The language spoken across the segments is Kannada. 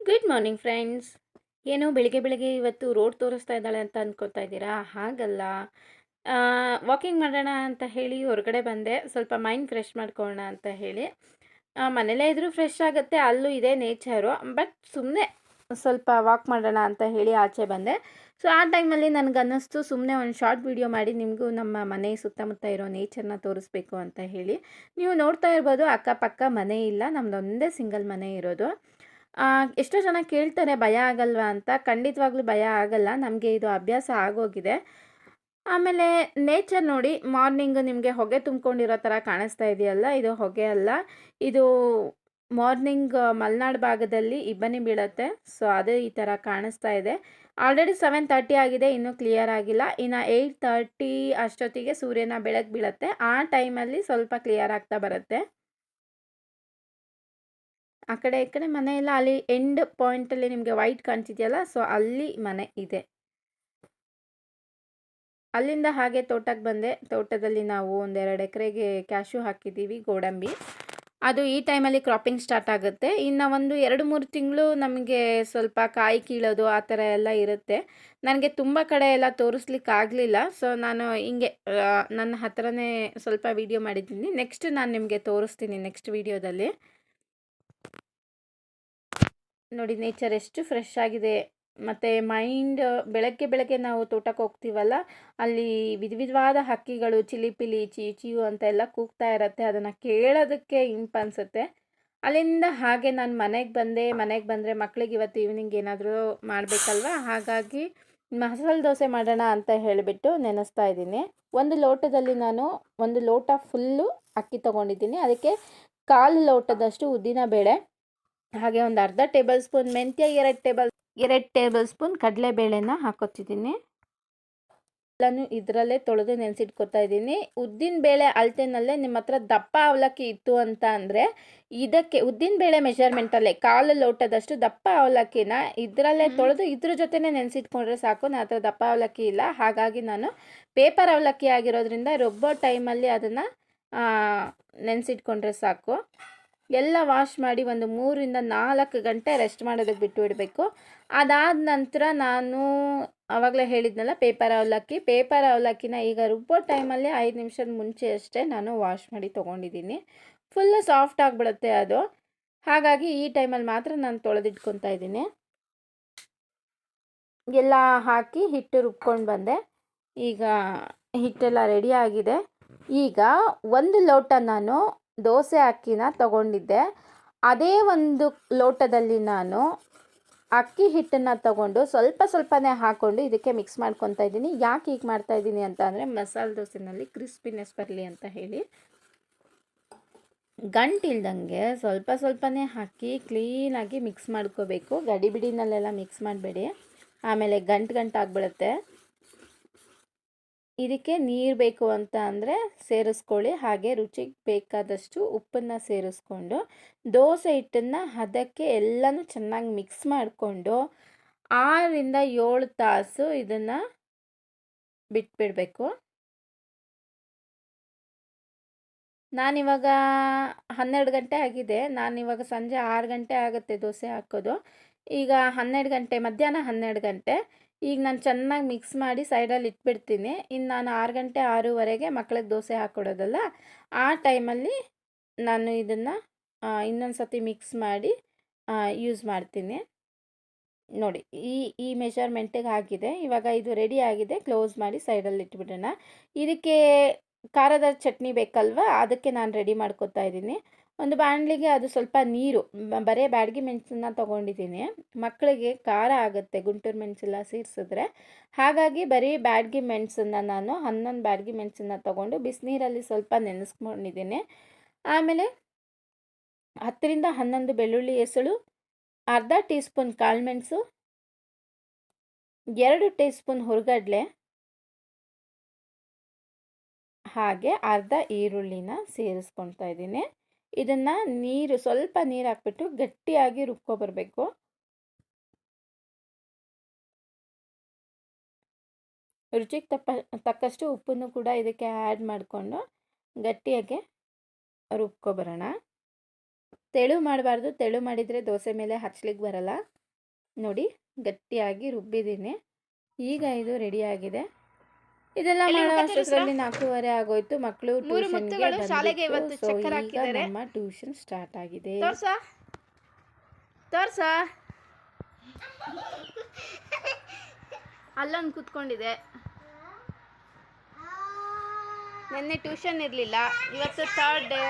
ಗುಡ್ ಮಾರ್ನಿಂಗ್ ಫ್ರೆಂಡ್ಸ್ ಏನು ಬೆಳಿಗ್ಗೆ ಬೆಳಿಗ್ಗೆ ಇವತ್ತು ರೋಡ್ ತೋರಿಸ್ತಾ ಇದ್ದಾಳೆ ಅಂತ ಅಂದ್ಕೊತಾ ಇದ್ದೀರಾ? ಹಾಗಲ್ಲ. ವಾಕಿಂಗ್ ಮಾಡೋಣ ಅಂತ ಹೇಳಿ ಹೊರಗಡೆ ಬಂದೆ. ಸ್ವಲ್ಪ ಮೈಂಡ್ ಫ್ರೆಶ್ ಮಾಡ್ಕೊಳ್ಳೋಣ ಅಂತ ಹೇಳಿ. ಮನೇಲೇ ಇದ್ರೂ ಫ್ರೆಶ್ ಆಗುತ್ತೆ. ಅಲ್ಲೂ ಇದೆ ನೇಚರು ಬಟ್ ಸುಮ್ಮನೆ ಸ್ವಲ್ಪ ವಾಕ್ ಮಾಡೋಣ ಅಂತ ಹೇಳಿ ಆಚೆ ಬಂದೆ. ಸೊ ಆ ಟೈಮಲ್ಲಿ ನನಗನ್ನಿಸ್ತು ಸುಮ್ಮನೆ ಒಂದು ಶಾರ್ಟ್ ವಿಡಿಯೋ ಮಾಡಿ ನಿಮಗೂ ನಮ್ಮ ಮನೆ ಸುತ್ತಮುತ್ತ ಇರೋ ನೇಚರ್ನ ತೋರಿಸ್ಬೇಕು ಅಂತ ಹೇಳಿ. ನೀವು ನೋಡ್ತಾ ಇರ್ಬೋದು ಅಕ್ಕಪಕ್ಕ ಮನೆ ಇಲ್ಲ. ನಮ್ಮದೊಂದೇ ಸಿಂಗಲ್ ಮನೆ ಇರೋದು. ಎಷ್ಟೋ ಜನ ಕೇಳ್ತಾರೆ, ಭಯ ಆಗಲ್ವಾ ಅಂತ. ಖಂಡಿತವಾಗ್ಲೂ ಭಯ ಆಗಲ್ಲ. ನಮಗೆ ಇದು ಅಭ್ಯಾಸ ಆಗೋಗಿದೆ. ಆಮೇಲೆ ನೇಚರ್ ನೋಡಿ ಮಾರ್ನಿಂಗ್ ನಿಮಗೆ ಹೊಗೆ ತುಂಬ್ಕೊಂಡಿರೋ ಥರ ಕಾಣಿಸ್ತಾ ಇದೆಯಲ್ಲ? ಇದು ಹೊಗೆ ಅಲ್ಲ. ಇದು ಮಾರ್ನಿಂಗ್ ಮಲೆನಾಡು ಭಾಗದಲ್ಲಿ ಇಬ್ಬನಿ ಬೀಳತ್ತೆ. ಸೊ ಅದು ಈ ಥರ ಕಾಣಿಸ್ತಾ ಇದೆ. ಆಲ್ರೆಡಿ ಸೆವೆನ್ ತರ್ಟಿ ಆಗಿದೆ, ಇನ್ನೂ ಕ್ಲಿಯರ್ ಆಗಿಲ್ಲ. ಇನ್ನು ಏಯ್ಟ್ ತರ್ಟಿ ಅಷ್ಟೊತ್ತಿಗೆ ಸೂರ್ಯನ ಬೆಳಕು ಬೀಳುತ್ತೆ. ಆ ಟೈಮಲ್ಲಿ ಸ್ವಲ್ಪ ಕ್ಲಿಯರ್ ಆಗ್ತಾ ಬರುತ್ತೆ. ಆ ಕಡೆ, ಈ ಕಡೆ ಮನೆ ಅಲ್ಲಿ ಎಂಡ್ ಪಾಯಿಂಟಲ್ಲಿ ನಿಮಗೆ ವೈಟ್ ಕಾಣ್ತಿದೆಯಲ್ಲ ಸೊ ಅಲ್ಲಿ ಮನೆ ಇದೆ. ಅಲ್ಲಿಂದ ಹಾಗೆ ತೋಟಕ್ಕೆ ಬಂದೆ. ತೋಟದಲ್ಲಿ ನಾವು ಒಂದೆರಡು ಎಕರೆಗೆ ಕ್ಯಾಶು ಹಾಕಿದ್ದೀವಿ, ಗೋಡಂಬಿ. ಅದು ಈ ಟೈಮಲ್ಲಿ ಕ್ರಾಪಿಂಗ್ ಸ್ಟಾರ್ಟ್ ಆಗುತ್ತೆ. ಇನ್ನು ಒಂದು ಎರಡು, ಮೂರು ತಿಂಗಳು ನಮಗೆ ಸ್ವಲ್ಪ ಕಾಯಿ ಕೀಳೋದು ಆ ಥರ ಎಲ್ಲ ಇರುತ್ತೆ. ನನಗೆ ತುಂಬ ಕಡೆ ಎಲ್ಲ ತೋರಿಸ್ಲಿಕ್ಕೆ ಆಗಲಿಲ್ಲ. ಸೊ ನಾನು ಹಿಂಗೆ ನನ್ನ ಹತ್ರನೇ ಸ್ವಲ್ಪ ವಿಡಿಯೋ ಮಾಡಿದ್ದೀನಿ. ನೆಕ್ಸ್ಟ್ ನಾನು ನಿಮಗೆ ತೋರಿಸ್ತೀನಿ ನೆಕ್ಸ್ಟ್ ವಿಡಿಯೋದಲ್ಲಿ ನೋಡಿ ನೇಚರ್ ಎಷ್ಟು ಫ್ರೆಶ್ ಆಗಿದೆ. ಮತ್ತು ಮೈಂಡ್ ಬೆಳಗ್ಗೆ ಬೆಳಗ್ಗೆ ನಾವು ತೋಟಕ್ಕೆ ಹೋಗ್ತೀವಲ್ಲ, ಅಲ್ಲಿ ವಿಧ ವಿಧವಾದ ಹಕ್ಕಿಗಳು, ಚಿಲಿಪಿಲಿ, ಚೀಚಿಯು ಅಂತ ಎಲ್ಲ ಕೂಗ್ತಾ ಇರತ್ತೆ, ಅದನ್ನು ಕೇಳೋದಕ್ಕೆ ಇಂಪು ಅನಿಸುತ್ತೆ. ಅಲ್ಲಿಂದ ಹಾಗೆ ನಾನು ಮನೆಗೆ ಬಂದೆ, ಮನೆಗೆ ಬಂದರೆ ಮಕ್ಳಿಗೆ ಇವತ್ತು ಈವ್ನಿಂಗ್ ಏನಾದರೂ ಮಾಡಬೇಕಲ್ವ? ಹಾಗಾಗಿ ಮಸಾಲೆ ದೋಸೆ ಮಾಡೋಣ ಅಂತ ಹೇಳಿಬಿಟ್ಟು ನೆನೆಸ್ತಾ ಇದ್ದೀನಿ. ಒಂದು ಲೋಟದಲ್ಲಿ ನಾನು ಒಂದು ಲೋಟ ಫುಲ್ಲು ಅಕ್ಕಿ ತೊಗೊಂಡಿದ್ದೀನಿ. ಅದಕ್ಕೆ ಕಾಲು ಲೋಟದಷ್ಟು ಉದ್ದಿನ ಬೇಳೆ. ಹಾಗೆ ಒಂದು ಅರ್ಧ ಟೇಬಲ್ ಸ್ಪೂನ್ ಮೆಂತ್ಯ ಎರಡು ಟೇಬಲ್ ಎರಡು ಟೇಬಲ್ ಸ್ಪೂನ್ ಕಡಲೆಬೇಳೆನ ಹಾಕೋತಿದ್ದೀನಿ. ಎಲ್ಲನೂ ಇದರಲ್ಲೇ ತೊಳೆದು ನೆನೆಸಿಟ್ಕೊತಾ ಇದ್ದೀನಿ. ಉದ್ದಿನ ಬೇಳೆ ಅಳತೆನಲ್ಲೇ ನಿಮ್ಮ ಹತ್ರ ದಪ್ಪ ಅವಲಕ್ಕಿ ಇತ್ತು ಅಂತ ಅಂದರೆ ಇದಕ್ಕೆ ಉದ್ದಿನ ಬೇಳೆ ಮೆಷರ್ಮೆಂಟಲ್ಲೇ ಕಾಲು ಲೋಟದಷ್ಟು ದಪ್ಪ ಅವಲಕ್ಕಿನ ಇದರಲ್ಲೇ ತೊಳೆದು ಇದ್ರ ಜೊತೆನೇ ನೆನೆಸಿಟ್ಕೊಂಡ್ರೆ ಸಾಕು ನನ್ನ ಹತ್ರ ದಪ್ಪ ಅವಲಕ್ಕಿ ಇಲ್ಲ. ಹಾಗಾಗಿ ನಾನು ಪೇಪರ್ ಅವಲಕ್ಕಿ ಆಗಿರೋದ್ರಿಂದ ರೊಬ್ಬೋ ಟೈಮಲ್ಲಿ ಅದನ್ನು ನೆನೆಸಿಟ್ಕೊಂಡ್ರೆ ಸಾಕು. ಎಲ್ಲ ವಾಶ್ ಮಾಡಿ ಒಂದು ಮೂರಿಂದ ನಾಲ್ಕು ಗಂಟೆ ರೆಸ್ಟ್ ಮಾಡೋದಕ್ಕೆ ಬಿಟ್ಟು ಇಡಬೇಕು. ಅದಾದ ನಂತರ ನಾನು ಆವಾಗಲೇ ಹೇಳಿದ್ನಲ್ಲ, ಪೇಪರ್ ಅವಲಕ್ಕಿ. ಪೇಪರ್ ಅವಲಕ್ಕಿನ ಈಗ ರುಬ್ಬೋ ಟೈಮಲ್ಲಿ ಐದು ನಿಮಿಷದ ಮುಂಚೆ ಅಷ್ಟೇ ನಾನು ವಾಶ್ ಮಾಡಿ ತೊಗೊಂಡಿದ್ದೀನಿ. ಫುಲ್ಲು ಸಾಫ್ಟ್ ಆಗಿಬಿಡುತ್ತೆ ಅದು. ಹಾಗಾಗಿ ಈ ಟೈಮಲ್ಲಿ ಮಾತ್ರ ನಾನು ತೊಳೆದಿಟ್ಕೊತಾ ಇದ್ದೀನಿ. ಎಲ್ಲ ಹಾಕಿ ಹಿಟ್ಟು ರುಬ್ಕೊಂಡು ಬಂದೆ. ಈಗ ಹಿಟ್ಟೆಲ್ಲ ರೆಡಿ ಆಗಿದೆ. ಈಗ ಒಂದು ಲೋಟ ನಾನು ದೋಸೆ ಅಕ್ಕಿನ ತಗೊಂಡಿದ್ದೆ. ಅದೇ ಒಂದು ಲೋಟದಲ್ಲಿ ನಾನು ಅಕ್ಕಿ ಹಿಟ್ಟನ್ನು ತಗೊಂಡು ಸ್ವಲ್ಪ ಸ್ವಲ್ಪನೇ ಹಾಕ್ಕೊಂಡು ಇದಕ್ಕೆ ಮಿಕ್ಸ್ ಮಾಡ್ಕೊತಾ ಇದ್ದೀನಿ. ಯಾಕೆ ಹೀಗೆ ಮಾಡ್ತಾ ಇದ್ದೀನಿ ಅಂತ ಅಂದರೆ ಮಸಾಲೆ ದೋಸೆನಲ್ಲಿ ಕ್ರಿಸ್ಪಿನೆಸ್ ಬರಲಿ ಅಂತ ಹೇಳಿ. ಗಂಟಿಲ್ದಂಗೆ ಸ್ವಲ್ಪ ಸ್ವಲ್ಪನೇ ಹಾಕಿ ಕ್ಲೀನಾಗಿ ಮಿಕ್ಸ್ ಮಾಡ್ಕೋಬೇಕು. ಗಡಿಬಿಡಿನಲ್ಲೆಲ್ಲ ಮಿಕ್ಸ್ ಮಾಡಬೇಡಿ. ಆಮೇಲೆ ಗಂಟು ಗಂಟು ಆಗಿಬಿಡುತ್ತೆ ಇದಕ್ಕೆ ನೀರು ಬೇಕು ಅಂತ ಅಂದರೆ ಸೇರಿಸ್ಕೊಳ್ಳಿ. ಹಾಗೆ ರುಚಿಗೆ ಬೇಕಾದಷ್ಟು ಉಪ್ಪನ್ನು ಸೇರಿಸ್ಕೊಂಡು, ದೋಸೆ ಹಿಟ್ಟನ್ನು ಹದಕ್ಕೆ ಎಲ್ಲನೂ ಚೆನ್ನಾಗಿ ಮಿಕ್ಸ್ ಮಾಡಿಕೊಂಡು ಆರರಿಂದ ಏಳು ತಾಸು ಇದನ್ನು ಬಿಟ್ಬಿಡಬೇಕು. ನಾನಿವಾಗ ಹನ್ನೆರಡು ಗಂಟೆ ಆಗಿದೆ. ನಾನಿವಾಗ ಸಂಜೆ ಆರು ಗಂಟೆ ಆಗುತ್ತೆ ದೋಸೆ ಹಾಕೋದು. ಈಗ ಹನ್ನೆರಡು ಗಂಟೆ, ಮಧ್ಯಾಹ್ನ ಹನ್ನೆರಡು ಗಂಟೆ. ಈಗ ನಾನು ಚೆನ್ನಾಗಿ ಮಿಕ್ಸ್ ಮಾಡಿ ಸೈಡಲ್ಲಿ ಇಟ್ಬಿಡ್ತೀನಿ. ಇನ್ನು ನಾನು ಆರು ಗಂಟೆ ಆರೂವರೆಗೆ ಮಕ್ಳಿಗೆ ದೋಸೆ ಹಾಕ್ಕೊಡೋದಲ್ಲ ಆ ಟೈಮಲ್ಲಿ ನಾನು ಇದನ್ನು ಇನ್ನೊಂದು ಸತಿ ಮಿಕ್ಸ್ ಮಾಡಿ ಯೂಸ್ ಮಾಡ್ತೀನಿ. ನೋಡಿ, ಈ ಈ ಮೆಷರ್ಮೆಂಟಿಗೆ ಆಗಿದೆ ಇವಾಗ ಇದು ರೆಡಿ ಆಗಿದೆ. ಕ್ಲೋಸ್ ಮಾಡಿ ಸೈಡಲ್ಲಿ ಇಟ್ಬಿಡೋಣ. ಇದಕ್ಕೆ ಖಾರದ ಚಟ್ನಿ ಬೇಕಲ್ವ? ಅದಕ್ಕೆ ನಾನು ರೆಡಿ ಮಾಡ್ಕೊತಾ ಇದ್ದೀನಿ. ಒಂದು ಬಾಣಲಿಗೆ ಅದು ಸ್ವಲ್ಪ ನೀರು ಬರೇ ಬ್ಯಾಡಗಿ ಮೆಣಸನ್ನ ತೊಗೊಂಡಿದ್ದೀನಿ. ಮಕ್ಕಳಿಗೆ ಖಾರ ಆಗುತ್ತೆ, ಗುಂಟೂರು ಮೆಣಸೆಲ್ಲ ಸೇರಿಸಿದ್ರೆ. ಹಾಗಾಗಿ ಬರೀ ಬ್ಯಾಡಗಿ ಮೆಣಸನ್ನು ನಾನು, ಹನ್ನೊಂದು ಬ್ಯಾಡಗಿ ಮೆಣಸನ್ನ ತೊಗೊಂಡು ಬಿಸಿನೀರಲ್ಲಿ ಸ್ವಲ್ಪ ನೆನೆಸ್ಕೊಂಡಿದ್ದೀನಿ. ಆಮೇಲೆ ಹತ್ತರಿಂದ ಹನ್ನೊಂದು ಬೆಳ್ಳುಳ್ಳಿ ಎಸಳು ಅರ್ಧ ಟೀ ಸ್ಪೂನ್ ಕಾಳುಮೆಣಸು ಎರಡು ಟೀ ಸ್ಪೂನ್ ಹುರ್ಗಡ್ಲೆ ಹಾಗೆ ಅರ್ಧ ಈರುಳ್ಳಿನ ಸೇರಿಸ್ಕೊಳ್ತಾ ಇದ್ದೀನಿ. ಇದನ್ನು ನೀರು, ಸ್ವಲ್ಪ ನೀರು ಹಾಕ್ಬಿಟ್ಟು ಗಟ್ಟಿಯಾಗಿ ರುಬ್ಕೊಬರ್ಬೇಕು ರುಚಿಗೆ ತಪ್ಪ, ತಕ್ಕಷ್ಟು ಉಪ್ಪನ್ನು ಕೂಡ ಇದಕ್ಕೆ ಆ್ಯಡ್ ಮಾಡಿಕೊಂಡು ಗಟ್ಟಿಯಾಗಿ ರುಬ್ಕೊಬರೋಣ ತೆಳು ಮಾಡಬಾರ್ದು. ತೆಳು ಮಾಡಿದರೆ ದೋಸೆ ಮೇಲೆ ಹಚ್ಲಿಕ್ಕೆ ಬರಲ್ಲ. ನೋಡಿ, ಗಟ್ಟಿಯಾಗಿ ರುಬ್ಬಿದ್ದೀನಿ. ಈಗ ಇದು ರೆಡಿಯಾಗಿದೆ ಇದೆಲ್ಲ ಮಾಡುವಷ್ಟರಲ್ಲಿ ಮಾಡೋ? ಅಷ್ಟರಲ್ಲಿ ನಾಲ್ಕೂವರೆ ಆಗೋಯ್ತು. ಮಕ್ಕಳು ಮೂರು ಗೆ ಶಾಲೆಗೆ ಇವತ್ತು ಸೊ ಚಕ್ಕರ್ ಈಗ ಹಾಕಿದ್ದಾರೆ. ನಮ್ಮ ಟ್ಯೂಷನ್ ಸ್ಟಾರ್ಟ್ ಆಗಿದೆ. ತೋರ್ಸ. ತೋರ್ಸ. ಅಲ್ಲೊಂದು ಕೂತ್ಕೊಂಡಿದೆ. ನಿನ್ನೆ ಟ್ಯೂಷನ್ ಇರಲಿಲ್ಲ. ಇವತ್ತು ಥರ್ಡ್ ಡೇ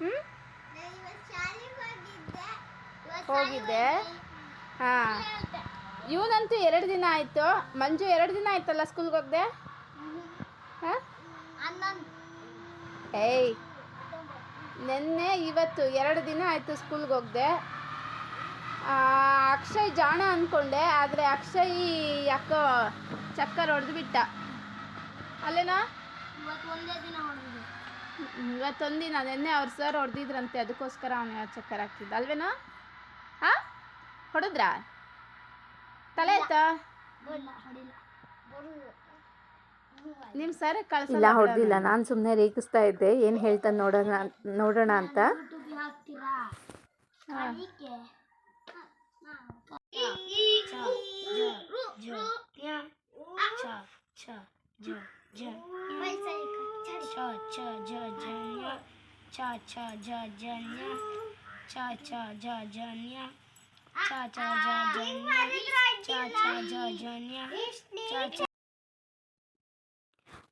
ಹ್ಞೂ ಹೋಗಿದ್ದೆ. ಹಾಂ. ಇವನಂತೂ ಎರಡು ದಿನ ಆಯಿತು. ಮಂಜು ಎರಡು ದಿನ ಆಯ್ತಲ್ಲ ಸ್ಕೂಲ್ಗೆ ಹೋಗ್ದೆ? ಹಾಂ? ಏಯ್, ನಿನ್ನೆ ಇವತ್ತು ಎರಡು ದಿನ ಆಯಿತು ಸ್ಕೂಲ್ಗೆ ಹೋಗ್ದೆ. ಅಕ್ಷಯ್ ಜಾಣ ಅಂದ್ಕೊಂಡೆ, ಆದರೆ ಅಕ್ಷಯ್ ಯಾಕೋ ಚಕ್ಕರ್ ಹೊಡೆದು ಬಿಟ್ಟ. ಅಲ್ಲೇನಾ? ಇವತ್ತೊಂದಿನ, ನಿನ್ನೆ ಅವ್ರ ಸರ್ ಹೊಡೆದಿದ್ರಂತೆ, ಅದಕ್ಕೋಸ್ಕರ ಅವನು ಚಕ್ಕರ್ ಹಾಕ್ತಿದ್ದ. ಅಲ್ವೇನಾ? ಹಾಂ? ಹೊಡೆದ್ರಾ? ತಲೆ ಆಯ್ತಾ ನಿಮ್ಮ ಸರ್ ಕಳ್ಸಲ್ಲ ಇಲ್ಲ ಹೊಡ್ದಿಲ್ಲ. ನಾನು ಸುಮ್ಮನೆ ರೇಗಿಸ್ತಾ ಇದ್ದೆ. ಏನು ಹೇಳ್ತಾನೆ ನೋಡೋಣ ನೋಡೋಣ ಅಂತ.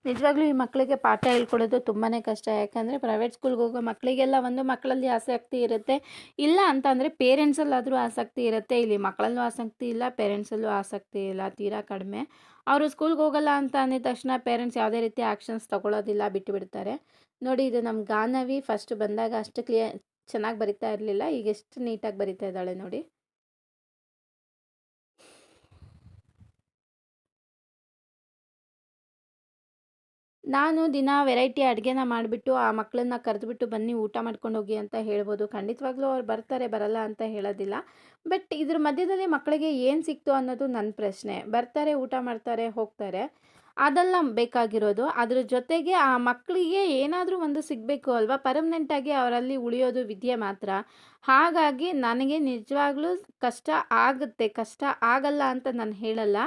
ನಿಜವಾಗ್ಲೂ ಈ ಮಕ್ಕಳಿಗೆ ಪಾಠ ಹೇಳ್ಕೊಡೋದು ತುಂಬಾ ಕಷ್ಟ ಯಾಕಂದರೆ ಪ್ರೈವೇಟ್ ಸ್ಕೂಲ್ಗೆ ಹೋಗೋ ಮಕ್ಕಳಿಗೆಲ್ಲ ಒಂದು ಮಕ್ಕಳಲ್ಲಿ ಆಸಕ್ತಿ ಇರುತ್ತೆ ಇಲ್ಲ ಅಂತಂದರೆ ಪೇರೆಂಟ್ಸಲ್ಲಾದರೂ ಆಸಕ್ತಿ ಇರುತ್ತೆ ಇಲ್ಲಿ ಮಕ್ಕಳಲ್ಲೂ ಆಸಕ್ತಿ ಇಲ್ಲ ಪೇರೆಂಟ್ಸಲ್ಲೂ ಆಸಕ್ತಿ ಇಲ್ಲ ತೀರಾ ಕಡಿಮೆ ಅವರು ಸ್ಕೂಲ್ಗೆ ಹೋಗಲ್ಲ ಅಂತ ಅಂದಿದ ತಕ್ಷಣ ಪೇರೆಂಟ್ಸ್ ಯಾವುದೇ ರೀತಿ ಆ್ಯಕ್ಷನ್ಸ್ ತೊಗೊಳೋದಿಲ್ಲ ಬಿಟ್ಟು ಬಿಡ್ತಾರೆ ನೋಡಿ ಇದು ನಮ್ಮ ಗಾನವಿ ಫಸ್ಟ್ ಬಂದಾಗ ಅಷ್ಟು ಕ್ಲಿಯರ್ ಚೆನ್ನಾಗಿ ಬರಿತಾ ಇರಲಿಲ್ಲ ಈಗ ಎಷ್ಟು ನೀಟಾಗಿ ಬರಿತಾ ಇದ್ದಾಳೆ ನೋಡಿ ನಾನು ದಿನ ವೆರೈಟಿ ಅಡುಗೆನ ಮಾಡಿಬಿಟ್ಟು ಆ ಮಕ್ಕಳನ್ನ ಕರೆದುಬಿಟ್ಟು ಬನ್ನಿ, ಊಟ ಮಾಡ್ಕೊಂಡು ಹೋಗಿ ಅಂತ ಹೇಳ್ಬೋದು. ಖಂಡಿತವಾಗ್ಲೂ ಅವ್ರು ಬರ್ತಾರೆ, ಬರಲ್ಲ ಅಂತ ಹೇಳೋದಿಲ್ಲ. ಬಟ್ ಇದ್ರ ಮಧ್ಯದಲ್ಲಿ ಮಕ್ಕಳಿಗೆ ಏನು ಸಿಕ್ತು ಅನ್ನೋದು ನನ್ನ ಪ್ರಶ್ನೆ. ಬರ್ತಾರೆ, ಊಟ ಮಾಡ್ತಾರೆ, ಹೋಗ್ತಾರೆ. ಅದೆಲ್ಲ ಬೇಕಾಗಿರೋದು. ಅದ್ರ ಜೊತೆಗೆ ಆ ಮಕ್ಕಳಿಗೆ ಏನಾದರೂ ಒಂದು ಸಿಗಬೇಕು ಅಲ್ವಾ? ಪರ್ಮನೆಂಟಾಗಿ ಅವರಲ್ಲಿ ಉಳಿಯೋದು ವಿದ್ಯೆ ಮಾತ್ರ. ಹಾಗಾಗಿ ನನಗೆ ನಿಜವಾಗ್ಲೂ ಕಷ್ಟ ಆಗುತ್ತೆ, ಕಷ್ಟ ಆಗಲ್ಲ ಅಂತ ನಾನು ಹೇಳಲ್ಲ.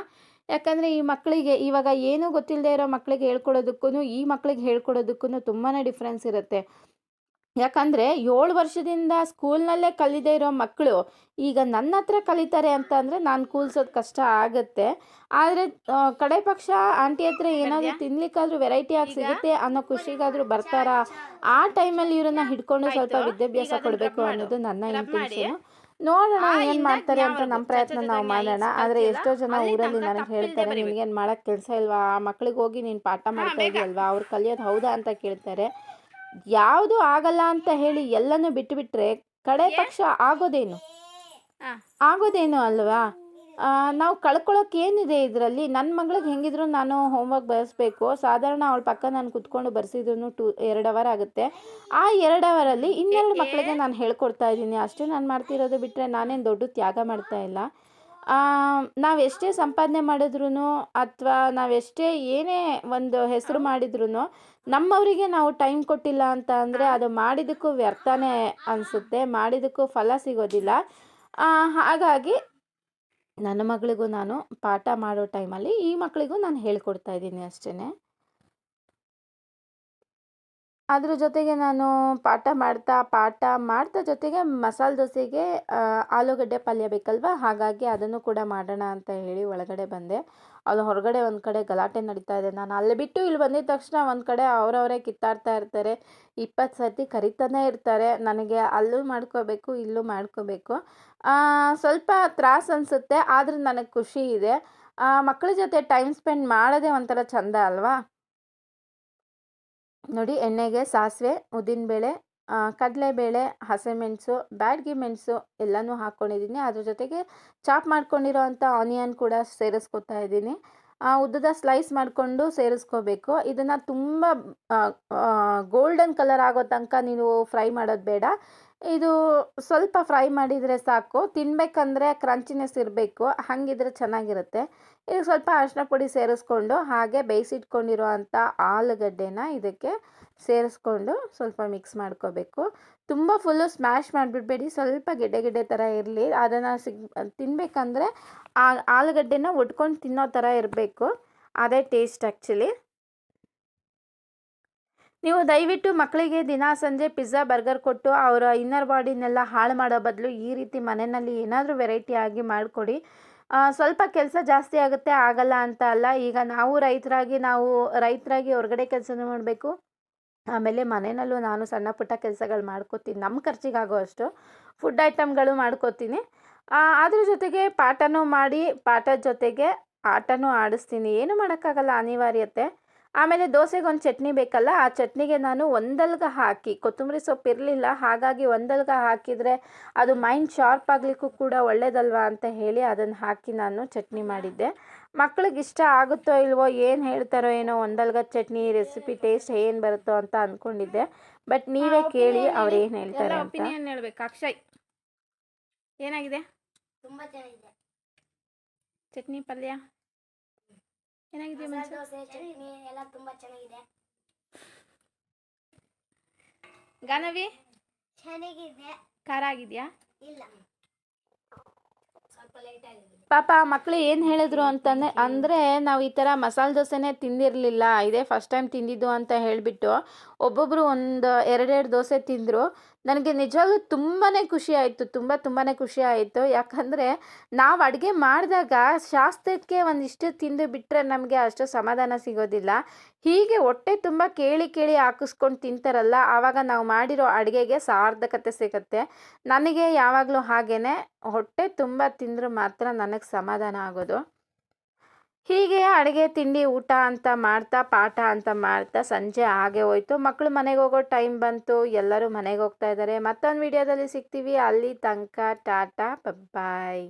ಯಾಕಂದರೆ ಈ ಮಕ್ಕಳಿಗೆ ಇವಾಗ ಏನೂ ಗೊತ್ತಿಲ್ಲದೆ ಇರೋ ಮಕ್ಕಳಿಗೆ ಹೇಳ್ಕೊಡೋದಕ್ಕೂ ಈ ಮಕ್ಕಳಿಗೆ ಹೇಳ್ಕೊಡೋದಕ್ಕೂ ತುಂಬಾ ಡಿಫ್ರೆನ್ಸ್ ಇರುತ್ತೆ. ಯಾಕಂದರೆ ಏಳು ವರ್ಷದಿಂದ ಸ್ಕೂಲ್ನಲ್ಲೇ ಕಲಿದೇ ಇರೋ ಮಕ್ಕಳು ಈಗ ನನ್ನ ಹತ್ರ ಕಲಿತಾರೆ ಅಂತ ಅಂದರೆ ನಾನು ಕೂಲ್ಸೋದು ಕಷ್ಟ ಆಗುತ್ತೆ. ಆದರೆ ಕಡೆ ಪಕ್ಷ ಆಂಟಿ ಹತ್ರ ಏನಾದರೂ ತಿನ್ಲಿಕ್ಕಾದರೂ ಆಗಿ ಸಿಗುತ್ತೆ ಅನ್ನೋ ಖುಷಿಗಾದರೂ ಬರ್ತಾರಾ? ಆ ಟೈಮಲ್ಲಿ ಇವರನ್ನ ಹಿಡ್ಕೊಂಡು ಸ್ವಲ್ಪ. ವಿದ್ಯಾಭ್ಯಾಸ ಕೊಡಬೇಕು ಅನ್ನೋದು ನನ್ನ ಇಂಟೆನ್ಷನು ನೋಡೋಣ ಏನು ಮಾಡ್ತಾರೆ ಅಂತ ನಮ್ಮ ಪ್ರಯತ್ನ ನಾವು ಮಾಡೋಣ. ಆದರೆ? ಎಷ್ಟೋ ಜನ ಊರಲ್ಲಿ ನನಗೆ ಹೇಳ್ತಾರೆ ನಿಮ್ಗೆ ನಿನಗೇನು ಮಾಡೋಕ್ಕೆ ಕೆಲಸ ಇಲ್ವಾ? ಆ ಮಕ್ಳಿಗೆ ಹೋಗಿ ನೀನು ಪಾಠ ಮಾಡ್ತಾ ಅಲ್ವಾ ಇದೆಯಲ್ವಾ? ಅವ್ರು ಕಲಿಯೋದು ಹೌದಾ ಅಂತ ಕೇಳ್ತಾರೆ. ಯಾವುದು ಆಗಲ್ಲ ಅಂತ ಹೇಳಿ ಎಲ್ಲನೂ ಬಿಟ್ಟುಬಿಟ್ರೆ ಕಡೆ ಪಕ್ಷ ಆಗೋದೇನು. ಆಗೋದೇನು ಅಲ್ವಾ? ನಾವು ಕಳ್ಕೊಳ್ಳೋಕೆ ಏನಿದೆ ಇದರಲ್ಲಿ? ನನ್ನ ಮಗಳಿಗೆ ಹೆಂಗಿದ್ರು ನಾನು ಹೋಮ್ವರ್ಕ್ ಬರೆಸ್ಬೇಕು. ಸಾಧಾರಣ ಅವಳ ಪಕ್ಕ ನಾನು ಕುತ್ಕೊಂಡು ಬರೆಸಿದ್ರು ಟೂ ಎರಡು ಅವರ್ ಆಗುತ್ತೆ. ಆ ಎರಡು ಅವರಲ್ಲಿ ಇನ್ನೆರಡು? ಮಕ್ಕಳಿಗೆ ನಾನು ಹೇಳ್ಕೊಡ್ತಾ ಇದ್ದೀನಿ. ಅಷ್ಟೇ ನಾನು ಮಾಡ್ತಿರೋದು ಬಿಟ್ಟರೆ ನಾನೇನು ದೊಡ್ಡ ತ್ಯಾಗ ಮಾಡ್ತಾ ಇಲ್ಲ. ನಾವು ಎಷ್ಟೇ ಸಂಪಾದನೆ ಮಾಡಿದ್ರು ಅಥವಾ ನಾವೆಷ್ಟೇ ಏನೇ ಒಂದು ಹೆಸರು ಮಾಡಿದ್ರು ನಮ್ಮವರಿಗೆ ನಾವು ಟೈಮ್ ಕೊಟ್ಟಿಲ್ಲ ಅಂತ ಅಂದರೆ ಅದು ಮಾಡಿದ್ದಕ್ಕೂ ವ್ಯರ್ಥನೇ ಅನಿಸುತ್ತೆ. ಮಾಡಿದ್ದಕ್ಕೂ ಫಲ ಸಿಗೋದಿಲ್ಲ. ಹಾಗಾಗಿ ನನ್ನ ಮಗಳಿಗೂ ನಾನು ಪಾಠ ಮಾಡೋ ಟೈಮಲ್ಲಿ ಈ ಮಕ್ಕಳಿಗೂ ನಾನು ಹೇಳ್ಕೊಡ್ತಾ ಇದ್ದೀನಿ ಅಷ್ಟೇ ಅದ್ರ ಜೊತೆಗೆ ನಾನು ಪಾಠ ಮಾಡ್ತಾ ಪಾಠ ಮಾಡ್ತಾ ಜೊತೆಗೆ ಮಸಾಲೆ ದೋಸೆಗೆ ಆಲೂಗಡ್ಡೆ ಪಲ್ಯ ಬೇಕಲ್ವಾ? ಹಾಗಾಗಿ ಅದನ್ನು ಕೂಡ ಮಾಡೋಣ ಅಂತ ಹೇಳಿ ಒಳಗಡೆ ಬಂದೆ. ಅಲ್ಲಿ ಹೊರಗಡೆ ಒಂದು ಕಡೆ ಗಲಾಟೆ ನಡೀತಾ ಇದೆ. ನಾನು ಅಲ್ಲಿ ಬಿಟ್ಟು ಇಲ್ಲಿ ಬಂದಿದ್ದ ತಕ್ಷಣ ಒಂದು ಕಡೆ ಅವರವರೇ ಕಿತ್ತಾಡ್ತಾ ಇರ್ತಾರೆ. ಇಪ್ಪತ್ತು ಸರ್ತಿ ಕರಿತಾನೆ ಇರ್ತಾರೆ. ನನಗೆ ಅಲ್ಲೂ ಮಾಡ್ಕೋಬೇಕು, ಇಲ್ಲೂ ಮಾಡ್ಕೋಬೇಕು. ಸ್ವಲ್ಪ ತ್ರಾಸ ಅನಿಸುತ್ತೆ, ಆದರೆ ನನಗೆ ಖುಷಿ ಇದೆ. ಮಕ್ಕಳ ಜೊತೆ ಟೈಮ್ ಸ್ಪೆಂಡ್ ಮಾಡೋದೇ ಒಂಥರ ಚಂದ ಅಲ್ವಾ? ನೋಡಿ, ಎಣ್ಣೆಗೆ ಸಾಸಿವೆ, ಉದ್ದಿನಬೇಳೆ ಕಡಲೆಬೇಳೆ, ಹಸಿಮೆಣಸು, ಬ್ಯಾಡಗಿ ಮೆಣಸು ಎಲ್ಲನೂ ಹಾಕ್ಕೊಂಡಿದ್ದೀನಿ ಅದ್ರ ಜೊತೆಗೆ ಚಾಪ್ ಮಾಡ್ಕೊಂಡಿರೋ ಅಂಥ ಆನಿಯನ್ ಕೂಡ ಸೇರಿಸ್ಕೊತಾ ಇದ್ದೀನಿ. ಉದ್ದದ ಸ್ಲೈಸ್ ಮಾಡಿಕೊಂಡು ಸೇರಿಸ್ಕೋಬೇಕು. ಇದನ್ನು ತುಂಬ ಗೋಲ್ಡನ್ ಕಲರ್ ಆಗೋ ತನಕ ನೀವು ಫ್ರೈ ಮಾಡೋದು ಬೇಡ. ಇದು ಸ್ವಲ್ಪ ಫ್ರೈ ಮಾಡಿದರೆ ಸಾಕು. ತಿನ್ನಬೇಕಂದ್ರೆ ಕ್ರಂಚಿನೆಸ್ ಇರಬೇಕು. ಹಾಗಿದ್ರೆ ಚೆನ್ನಾಗಿರುತ್ತೆ. ಈಗ ಸ್ವಲ್ಪ ಅರಿಶಿನ ಪುಡಿ ಸೇರಿಸ್ಕೊಂಡು, ಹಾಗೆ ಬೇಯಿಸಿಟ್ಕೊಂಡಿರುವಂಥ ಆಲೂಗಡ್ಡೆನ ಇದಕ್ಕೆ ಸೇರಿಸ್ಕೊಂಡು ಸ್ವಲ್ಪ ಮಿಕ್ಸ್ ಮಾಡ್ಕೋಬೇಕು. ತುಂಬ ಫುಲ್ಲು ಸ್ಮ್ಯಾಶ್ ಮಾಡಿಬಿಡ್ಬೇಡಿ. ಸ್ವಲ್ಪ ಗೆಡ್ಡೆ ಗೆಡ್ಡೆ ಥರ ಇರಲಿ. ಅದನ್ನು ಸಿಗ್ ತಿನ್ನಬೇಕಂದ್ರೆ ಆ ಆಲೂಗಡ್ಡೆನ ಒಡ್ಕೊಂಡು ತಿನ್ನೋ ಥರ ಇರಬೇಕು. ಅದೇ ಟೇಸ್ಟ್ ಆ್ಯಕ್ಚುಲಿ ನೀವು ದಯವಿಟ್ಟು ಮಕ್ಕಳಿಗೆ ದಿನ ಸಂಜೆ ಪಿಜ್ಜಾ, ಬರ್ಗರ್ ಕೊಟ್ಟು ಅವರ ಇನ್ನರ್ ಬಾಡಿನೆಲ್ಲ ಹಾಳು ಮಾಡೋ ಬದಲು ಈ ರೀತಿ ಮನೆಯಲ್ಲಿ ಏನಾದರೂ ವೆರೈಟಿ ಆಗಿ ಮಾಡಿಕೊಡಿ. ಸ್ವಲ್ಪ ಕೆಲಸ ಜಾಸ್ತಿ ಆಗುತ್ತೆ, ಆಗಲ್ಲ ಅಂತ ಅಲ್ಲ. ಈಗ ನಾವು ರೈತರಾಗಿ ನಾವು ರೈತರಾಗಿ ಹೊರಗಡೆ ಕೆಲಸ ಮಾಡಬೇಕು. ಆಮೇಲೆ ಮನೆಯಲ್ಲೂ ನಾನು ಸಣ್ಣ ಪುಟ್ಟ ಕೆಲಸಗಳು ಮಾಡ್ಕೋತೀನಿ. ನಮ್ಮ ಖರ್ಚಿಗಾಗೋ ಅಷ್ಟು ಫುಡ್ ಐಟಮ್ಗಳು ಮಾಡ್ಕೋತೀನಿ. ಅದ್ರ ಜೊತೆಗೆ ಪಾಠನೂ ಮಾಡಿ, ಪಾಠದ ಜೊತೆಗೆ ಆಟನೂ ಆಡಿಸ್ತೀನಿ. ಏನು ಮಾಡೋಕ್ಕಾಗಲ್ಲ ಅನಿವಾರ್ಯತೆ. ಆಮೇಲೆ ದೋಸೆಗೆ ಒಂದು ಚಟ್ನಿ ಬೇಕಲ್ಲ ಆ ಚಟ್ನಿಗೆ ನಾನು ಒಂದಲ್ಗ ಹಾಕಿ ಕೊತ್ತಂಬರಿ ಸೊಪ್ಪು ಇರಲಿಲ್ಲ ಹಾಗಾಗಿ ಒಂದಲ್ಗ ಹಾಕಿದರೆ ಅದು ಮೈಂಡ್ ಶಾರ್ಪ್ ಆಗಲಿಕ್ಕೂ ಕೂಡ ಒಳ್ಳೇದಲ್ವಾ ಅಂತ ಹೇಳಿ ಅದನ್ನು ಹಾಕಿ ನಾನು ಚಟ್ನಿ ಮಾಡಿದ್ದೆ. ಮಕ್ಳಿಗೆ ಇಷ್ಟ ಆಗುತ್ತೋ ಇಲ್ವೋ ಏನು ಹೇಳ್ತಾರೋ ಏನೋ ಒಂದಲ್ಗ ಚಟ್ನಿ ರೆಸಿಪಿ ಟೇಸ್ಟ್ ಏನು ಬರುತ್ತೋ ಅಂತ ಅಂದ್ಕೊಂಡಿದ್ದೆ ಬಟ್ ನೀವೇ ಕೇಳಿ ಅವ್ರು ಏನು ಹೇಳ್ತಾರೆ ಒಪಿನಿಯನ್ ಹೇಳ್ಬೇಕು. ಅಕ್ಷಯ್ ಏನಾಗಿದೆ? ತುಂಬಾ ಚೆನ್ನಾಗಿದೆ. ಚಟ್ನಿ ಪಲ್ಯ? ಏನಾಗಿದೆ ಮಸಾಲೆ ಮನ್ಸು ದೋಸೆ ಚಟ್ನಿ ಎಲ್ಲ ತುಂಬಾ ಚೆನ್ನಾಗಿದೆ. ಗಾನವಿ? ಚೆನ್ನಾಗಿದೆ. ಖಾರ ಆಗಿದೆಯಾ? ಇಲ್ಲ. ಸ್ವಲ್ಪ ಲೈಟ್ ಆಗಿದೆ ಪಾಪ ಮಕ್ಕಳು ಏನು ಹೇಳಿದ್ರು ಅಂತಂದ್ರೆ ಅಂದ್ರೆ ನಾವು ಈ ಥರ ಮಸಾಲೆ ದೋಸೆನೇ ತಿಂದಿರಲಿಲ್ಲ. ಇದೇ ಫಸ್ಟ್ ಟೈಮ್ ತಿಂದಿದ್ದು ಅಂತ ಹೇಳ್ಬಿಟ್ಟು ಒಬ್ಬೊಬ್ಬರು ಒಂದು ಎರಡೆರಡು ದೋಸೆ ತಿಂದರು. ನನಗೆ ನಿಜವಾಗ್ಲೂ ತುಂಬಾ ಖುಷಿ ಆಯಿತು, ತುಂಬ ತುಂಬಾ ಖುಷಿ ಆಯಿತು. ಯಾಕಂದರೆ ನಾವು ಅಡುಗೆ ಮಾಡಿದಾಗ ಶಾಸ್ತ್ರಕ್ಕೆ ಒಂದಿಷ್ಟು ತಿಂದು ಬಿಟ್ಟರೆ ನಮಗೆ ಅಷ್ಟು ಸಮಾಧಾನ ಸಿಗೋದಿಲ್ಲ. ಹೀಗೆ ಹೊಟ್ಟೆ ತುಂಬ ಕೇಳಿ ಕೇಳಿ ಹಾಕಿಸ್ಕೊಂಡು ತಿಂತಾರಲ್ಲ, ಆವಾಗ ನಾವು ಮಾಡಿರೋ ಅಡುಗೆಗೆ ಸಾರ್ಥಕತೆ ಸಿಗುತ್ತೆ. ನನಗೆ ಯಾವಾಗಲೂ ಹಾಗೇ ಹೊಟ್ಟೆ ತುಂಬ ತಿಂದರೂ ಮಾತ್ರ ನನಗೆ ಸಮಾಧಾನ ಆಗೋದು. ಹೀಗೆ ಅಡುಗೆ, ತಿಂಡಿ, ಊಟ ಅಂತ ಮಾಡ್ತಾ, ಪಾಠ ಅಂತ ಮಾಡ್ತಾ ಸಂಜೆ ಹಾಗೆ ಹೋಯ್ತು. ಮಕ್ಕಳು ಮನೆಗೆ ಹೋಗೋ ಟೈಮ್ ಬಂತು. ಎಲ್ಲರೂ ಮನೆಗೆ ಹೋಗ್ತಾ ಇದ್ದಾರೆ. ಮತ್ತೊಂದು ವಿಡಿಯೋದಲ್ಲಿ ಸಿಗ್ತೀವಿ. ಅಲ್ಲಿ ತನಕ ಟಾಟಾ ಬಾಯ್